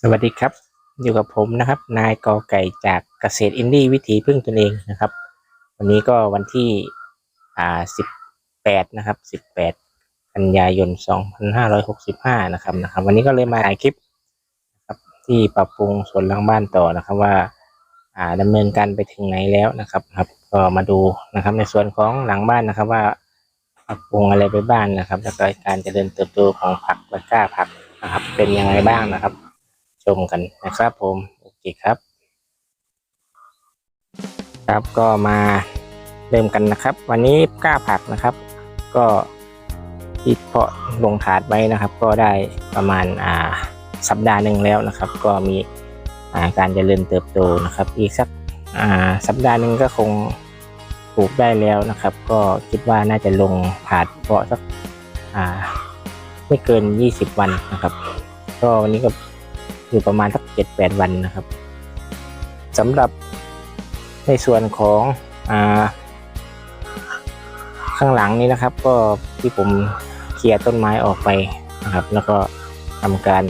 สวัสดีครับ อยู่กับผมนะครับ นายกอไก่จากเกษตรอินดี้วิถีพึ่งตนเองนะครับ วันนี้ก็วันที่อ่าสิบแปดนะครับสิบแปดกันยายนสองพันห้าร้อยหกสิบห้านะครับนะครับ วันนี้ก็เลยมาถ่ายคลิปนะครับที่ปรับปรุงสวนหลังบ้านต่อนะครับว่าอ่าดำเนินการไปถึงไหนแล้วนะครับครับก็มาดูนะครับในส่วนของหลังบ้านนะครับว่าปรับปรุงอะไรไปบ้างนะครับ แล้วก็การเจริญเติบโตของผักและกล้าผักนะครับ เป็นยังไงบ้างนะครับ ชมกันนะครับผม โอเคครับ ครับก็มาเริ่มกันนะครับ วันนี้กล้าผักนะครับ ก็ที่เพาะลงถาดไว้นะครับ ก็ได้ประมาณอ่าสัปดาห์หนึ่งแล้วนะครับ ก็มีอ่าการเจริญเติบโตนะครับ อีกสักอ่าสัปดาห์หนึ่งก็คงปลูกได้แล้วนะครับ ก็คิดว่าน่าจะลงถาดเพาะสักอ่าไม่เกิน 20 วันนะครับ ก็วันนี้ก็ อยู่ประมาณสักเจ็ดแปดวันนะครับสำหรับในส่วนของอ่าข้างหลังนี้นะครับ ก็ที่ผมเคลียร์ต้นไม้ออกไปนะครับ แล้วก็ทำการ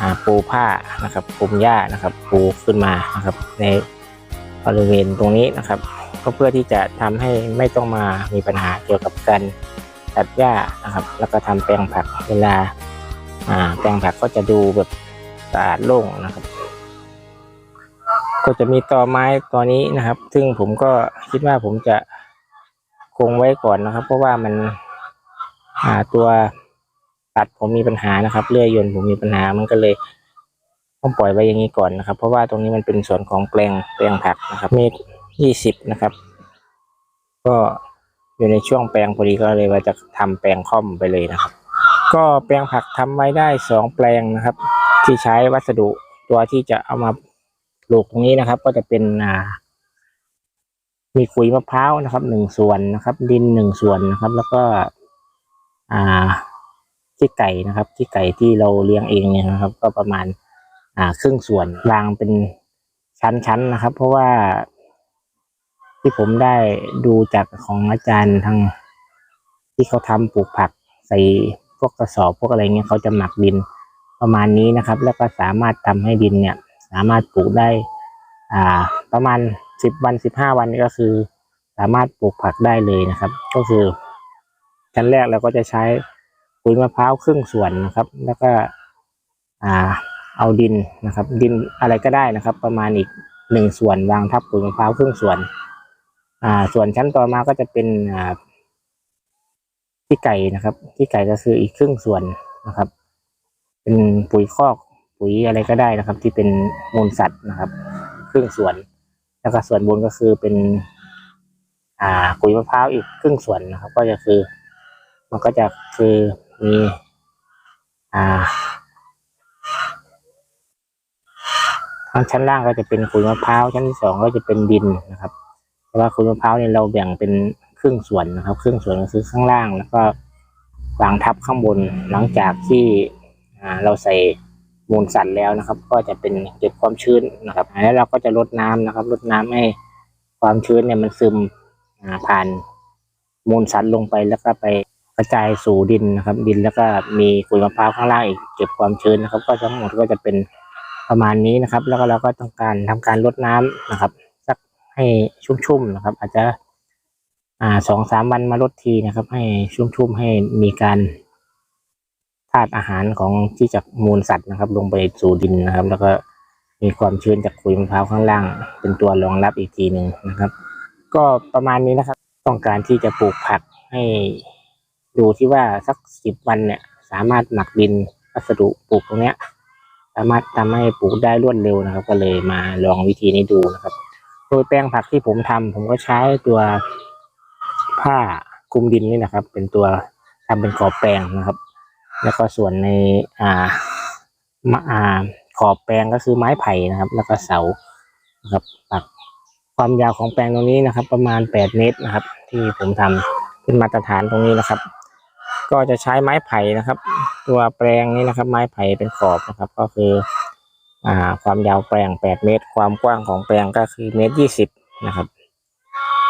อ่าปูผ้านะครับคลุมหญ้านะครับ ปูขึ้นมานะครับ ในบริเวณตรงนี้นะครับ ก็เพื่อที่จะทำให้ไม่ต้องมามีปัญหาเกี่ยวกับการตัดหญ้านะครับ แล้วก็ทำแปลงผักเวลาแปลงผักก็จะดูแบบ สะอาดโล่งนะครับ ก็จะมีตอไม้ตอนี้นะครับ ซึ่งผมก็คิดว่าผมจะคงไว้ก่อนนะครับ เพราะว่ามันาตัวตัดผมมีปัญหานะครับเลื่อยยนต์ผมมีปัญหามันก็เลยต้องปล่อยไว้อย่างนี้ก่อนนะครับ เพราะว่าตรงนี้มันเป็นส่วนของแปลงแปลงผักนะครับเมตรยี่สิบนะครับ ก็อยู่ในช่วงแปลงพอดีก็เลยว่าจะทำแปลงค่อมไปเลยนะครับ ก็แปลงผักทำไว้ได้สองแปลงนะครับ ที่ใช้วัสดุตัวที่จะเอามาปลูกตรงนี้นะครับ ก็จะเป็นอ่า มีขุยมะพร้าวนะครับหนึ่งส่วนนะครับ ดินหนึ่งส่วนนะครับ แล้วก็ อ่าขี้ไก่นะครับขี้ไก่ที่เราเลี้ยงเองเนี่ยนะครับ ก็ประมาณ อ่า ครึ่งส่วนวางเป็นชั้นๆนะครับ เพราะว่าที่ผมได้ดูจากของอาจารย์ทางที่เขาทำปลูกผัก ใส่พวกกระสอบพวกอะไรเงี้ยเขาจะหมักดิน ประมาณนี้นะครับ แล้วก็สามารถทำให้ดินเนี่ย สามารถปลูกได้อ่าประมาณสิบวันสิบห้าวันนี่ก็คือ สามารถปลูกผักได้เลยนะครับ ก็คือชั้นแรกเราก็จะใช้ปุ๋ยมะพร้าวครึ่งส่วนนะครับ แล้วก็อ่าเอาดินนะครับ ดินอะไรก็ได้นะครับ ประมาณอีกหนึ่งส่วนวางทับปุ๋ยมะพร้าวครึ่งส่วน อ่า ส่วนชั้นต่อมาก็จะเป็นอ่าขี้ไก่นะครับขี้ไก่ก็คืออีกครึ่งส่วนนะครับ เป็นปุ๋ยคอก ปุ๋ยอะไรก็ได้นะครับ ที่เป็นมูลสัตว์นะครับ ครึ่งส่วน แล้วก็ส่วนบนก็คือเป็น อ่าปุ๋ยมะพร้าวอีกครึ่งส่วนนะครับ ก็จะคือ มันก็จะคือมีอ่าทางชั้นล่างก็จะเป็นขุยมะพร้าวชั้นที่สองก็จะเป็นดินนะครับแต่ว่าขุยมะพร้าวเนี่ยเราแบ่งเป็นครึ่งส่วนนะครับ ครึ่งส่วนก็คือข้างล่าง แล้วก็วางทับข้างบนหลังจากที่ เราใส่มูลสัตว์แล้วนะครับ ก็จะเป็นเก็บความชื้นนะครับแล้วเราก็จะลดน้ำนะครับลดน้ำให้ความชื้นเนี่ยมันซึมผ่านมูลสัตว์ลงไปแล้วก็ไปกระจายสู่ดินนะครับ ดินแล้วก็มีขุยมะพร้าวข้างล่างอีกเก็บความชื้นนะครับ ก็ทั้งหมดก็จะเป็นประมาณนี้นะครับ แล้วก็เราก็ต้องการทำการลดน้ำนะครับ สักให้ชุ่มๆนะครับ อาจจะอ่าสองสามวันมาลดทีนะครับ ให้ชุ่มๆให้มีการาตุอาหารของที่จากมูลสัตว์นะครับ ลงไปสู่ดินนะครับ แล้วก็มีความชื้นจากขุยมะพร้าวข้างล่าง เป็นตัวรองรับอีกทีหนึ่งนะครับ ก็ประมาณนี้นะครับ ต้องการที่จะปลูกผักให้ดูที่ว่าสักสิบวันเนี่ย สามารถหมักดินวัสดุปลูกตรงเนี้ย สามารถทำให้ปลูกได้รวดเร็วนะครับ ก็เลยมาลองวิธีนี้ดูนะครับ โดยแปลงผักที่ผมทำผมก็ใช้ตัวผ้าคลุมดินนี่นะครับ เป็นตัวทำเป็นขอบแปลงนะครับ แล้วก็ส่วนในอ่ามะอ่าขอบแปลงก็คือไม้ไผ่นะครับ แล้วก็เสานะครับปักความยาวของแปลงตรงนี้นะครับ ประมาณแปดเมตรนะครับ ที่ผมทำเป็นมาตรฐานตรงนี้นะครับ ก็จะใช้ไม้ไผ่นะครับ ตัวแปลงนี้นะครับ ไม้ไผ่เป็นขอบนะครับ ก็คืออ่าความยาวแปลงแปดเมตร ความกว้างของแปลงก็คือเมตรยี่สิบนะครับ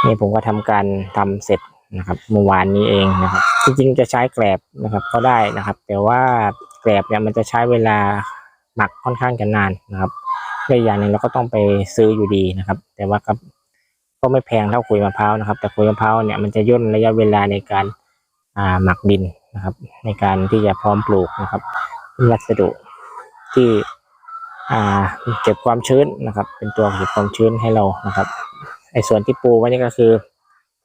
นี่ผมก็ทำการทำเสร็จ นะครับเมื่อวานนี้เองนะครับจริงๆจะใช้แกลบนะครับก็ได้นะครับ แต่ว่าแกลบเนี่ยมันจะใช้เวลาหมักค่อนข้างจะนานนะครับและอีกอย่างหนึ่งเราก็ต้องไปซื้ออยู่ดีนะครับ แต่ว่าก็ก็ไม่แพงเท่าขุยมะพร้าวนะครับ แต่ขุยมะพร้าวเนี่ยมันจะย่นระยะเวลาในการอ่าหมักดินนะครับ ในการที่จะพร้อมปลูกนะครับวัสดุที่อ่าเก็บความชื้นนะครับ เป็นตัวเก็บความชื้นให้เรานะครับไอ้ส่วนที่ปูไว้นี่ก็คือ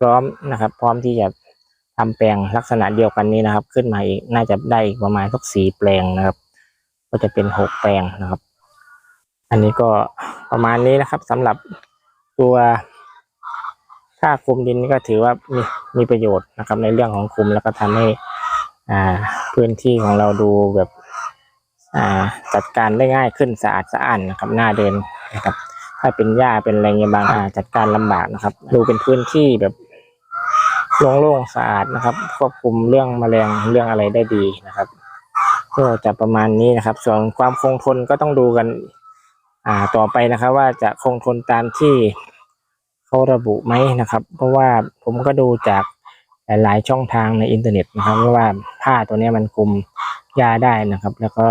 ร้อมนะครับ พร้อมที่จะทำแปลงลักษณะเดียวกันนี้นะครับ ขึ้นมาอีกน่าจะได้อีกประมาณสักสี่แปลงนะครับ ก็จะเป็นหกแปลงนะครับ อันนี้ก็ประมาณนี้นะครับสำหรับตัวค่าคุมดินนี่ก็ถือว่ามีมีประโยชน์นะครับ ในเรื่องของคุมแล้วก็ทำให้อ่าพื้นที่ของเราดูแบบอ่าจัดการได้ง่ายขึ้นสะอาดสะอ้านนะครับหน้าเดินนะครับถ้าเป็นหญ้าเป็นอะไรเงี้ยบางอ่าจัดการลำบากนะครับ ดูเป็นพื้นที่แบบ โล่งๆสะอาดนะครับ ควบคุมเรื่องแมลงเรื่องอะไรได้ดีนะครับก็จะประมาณนี้นะครับ ส่วนความคงทนก็ต้องดูกัน อ่าต่อไปนะครับ ว่าจะคงทนตามที่เขาระบุไหมนะครับ เพราะว่าผมก็ดูจากหลายๆช่องทางในอินเทอร์เน็ตนะครับว่าผ้าตัวนี้มันคุมหญ้าได้นะครับ แล้วก็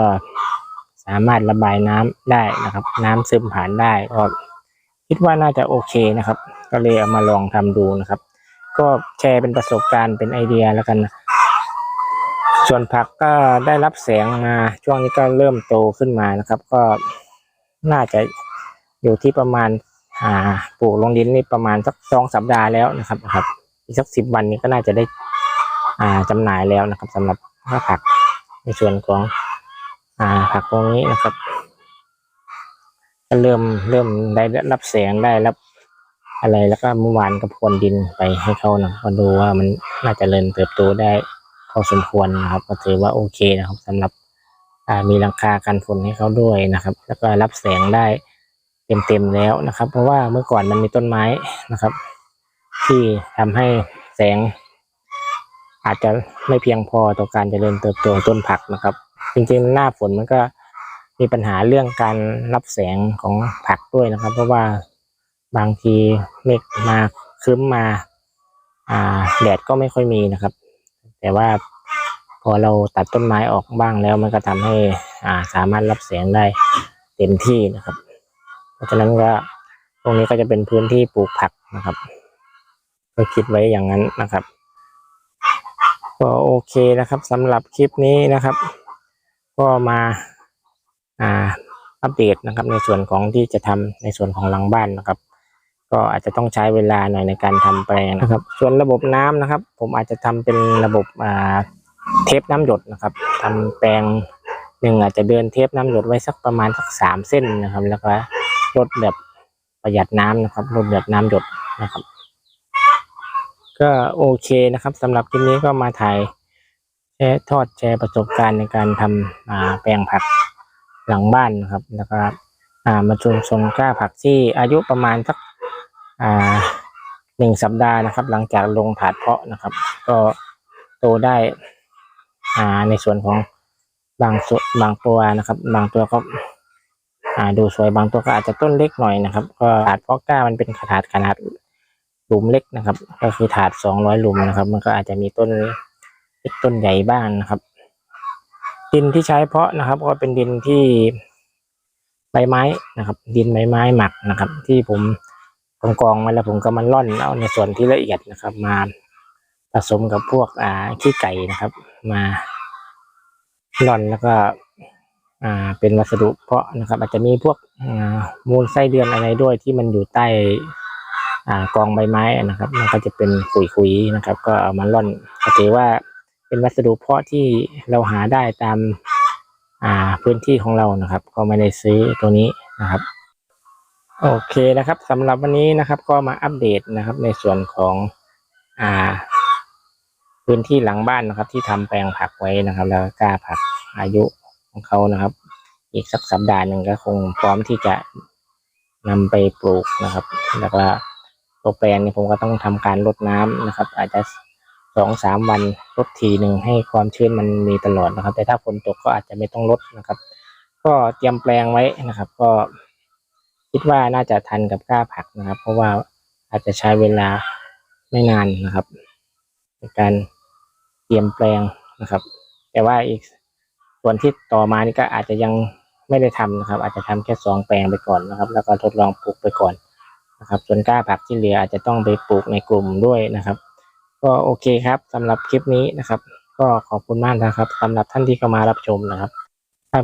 สามารถระบายน้ำได้นะครับ น้ำซึมผ่านได้ก็คิดว่าน่าจะโอเคนะครับ ก็เลยเอามาลองทำดูนะครับ ก็แชร์เป็นประสบการณ์เป็นไอเดียแล้วกันนะส่วนผักก็ได้รับแสงมาช่วงนี้ก็เริ่มโตขึ้นมานะครับ ก็น่าจะอยู่ที่ประมาณอ่าปลูกลงดินนี่ประมาณสักสองสัปดาห์แล้วนะครับครับอีกสักสิบวันนี้ก็น่าจะได้อ่าจำหน่ายแล้วนะครับสำหรับผักในส่วนของอ่าผักตรงนี้นะครับก็เริ่มเริ่มได้รับแสงได้รับ อะไรแล้วก็เมื่อวานก็พรวนดินไปให้เขานะก็ดูว่ามันน่าจะเริญเติบโตได้พอสมควรนะครับ ก็ถือว่าโอเคนะครับสำหรับมีหลังคากันฝนให้เขาด้วยนะครับ แล้วก็รับแสงได้เต็มๆแล้วนะครับ เพราะว่าเมื่อก่อนมันมีต้นไม้นะครับ ที่ทำให้แสง อาจจะไม่เพียงพอต่อการเจริญเติบโตต้นผักนะครับ จริงๆหน้าฝนมันก็มีปัญหาเรื่องการรับแสงของผักด้วยนะครับ เพราะว่า บางทีเมฆมาครึ้มมา อ่า แดดก็ไม่ค่อยมีนะครับ แต่ว่าพอเราตัดต้นไม้ออกบ้างแล้วมันก็ทำให้อ่าสามารถรับแสงได้เต็มที่นะครับ เพราะฉะนั้นก็ตรงนี้ก็จะเป็นพื้นที่ปลูกผักนะครับ ก็คิดไว้อย่างนั้นนะครับก็โอเคนะครับสำหรับคลิปนี้นะครับ ก็มาอ่าอัปเดตนะครับในส่วนของที่จะทำในส่วนของหลังบ้านนะครับ ก็อาจจะต้องใช้เวลาหน่อยในการทำแปลงนะครับ ส่วนระบบน้ำนะครับ ผมอาจจะทำเป็นระบบอ่าเทปน้ำหยดนะครับทำแปลงหนึ่งอาจจะเดินเทปน้ำหยดไว้สักประมาณสักสามเส้นนะครับ แล้วก็ลดแบบประหยัดน้ำนะครับลดแบบน้ำหยดนะครับ ก็โอเคนะครับสำหรับคลิปนี้ก็มาถ่ายแชร์ทอดแชร์ประสบการณ์ในการทำอ่าแปลงผักหลังบ้านนะครับแล้วก็อ่ามาชมชมกล้าผักที่อายุประมาณสัก อ่าหนึ่งสัปดาห์นะครับ หลังจากลงถาดเพาะนะครับ ก็โตได้อ่าในส่วนของบางส่วนบางตัวนะครับ บางตัวก็อ่าดูสวยบางตัวก็อาจจะต้นเล็กหน่อยนะครับ ก็ถาดเพาะกล้ามันเป็นถาดขนาดหลุมเล็กนะครับ ก็คือถาดสองร้อยหลุมนะครับ มันก็อาจจะมีต้นเล็กต้นใหญ่บ้างนะครับ ดินที่ใช้เพาะนะครับ ก็เป็นดินที่ใบไม้นะครับ ดินใบไม้หมักนะครับ ที่ผม ผมกองมาแล้วผมก็มันร่อนเอาในส่วนที่ละเอียดนะครับ มาผสมกับพวกอ่าขี้ไก่นะครับ มาร่อนแล้วก็ อ่าเป็นวัสดุเพาะนะครับ อาจจะมีพวกอ่ามูลไส้เดือนอะไรด้วยที่มันอยู่ใต้อ่ากองใบไม้นะครับ มันก็จะเป็นขุยๆนะครับ ก็เอามาร่อนก็ถือว่าเป็นวัสดุเพาะที่เราหาได้ตามอ่าพื้นที่ของเรานะครับ ก็ไม่ได้ซื้อตัวนี้นะครับ โอเคนะครับสำหรับวันนี้นะครับ ก็มาอัปเดตนะครับ ในส่วนของอ่า พื้นที่หลังบ้านนะครับ ที่ทำแปลงผักไว้นะครับ แล้วกล้าผักอายุของเขานะครับ อีกสักสัปดาห์หนึ่งก็คงพร้อมที่จะนำไปปลูกนะครับแล้วก็ตัวแปลงเนี่ยผมก็ต้องทำการรดน้ำนะครับ อาจจะสองสามวันรดทีหนึ่งให้ความชื้นมันมีตลอดนะครับ แต่ถ้าฝนตกก็อาจจะไม่ต้องรดนะครับ ก็เตรียมแปลงไว้นะครับ ก็ คิดว่าน่าจะทันกับกล้าผักนะครับ เพราะว่าอาจจะใช้เวลาไม่นานนะครับ ในการเตรียมแปลงนะครับ แต่ว่าอีกส่วนที่ต่อมานี่ก็อาจจะยังไม่ได้ทำนะครับ อาจจะทำแค่สองแปลงไปก่อนนะครับ แล้วก็ทดลองปลูกไปก่อนนะครับ ส่วนกล้าผักที่เหลืออาจจะต้องไปปลูกในกลุ่มด้วยนะครับ ก็โอเคครับสำหรับคลิปนี้นะครับ ก็ขอบคุณมากนะครับสำหรับท่านที่เข้ามารับชมนะครับ ถ้า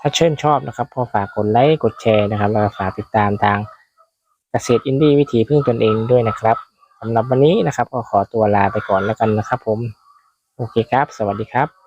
ถ้าชื่นชอบนะครับก็ฝากกดไลค์กดแชร์นะครับแล้วก็ฝากติดตามทางเกษตรอินดี้วิถีพึ่งตนเองด้วยนะครับสำหรับวันนี้นะครับก็ขอตัวลาไปก่อนแล้วกันนะครับ ผม โอเคครับ สวัสดีครับ